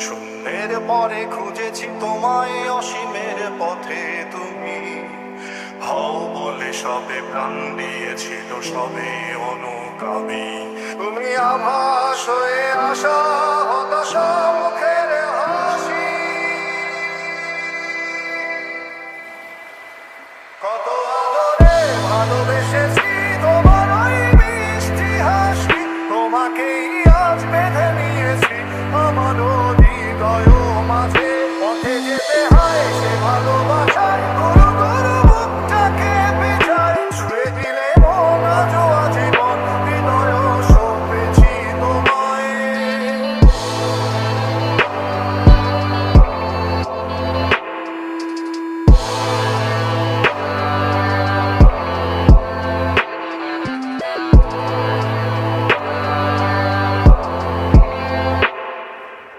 শূন্যের পরে খুঁজেছি তোমায় অসীমের পথে তুমি। হও বলে সবে প্রাণ দিয়েছিল, সবে অনুগামী। তুমি আভাস হয়ে আসা, হতাশা মুখের হাসি। কত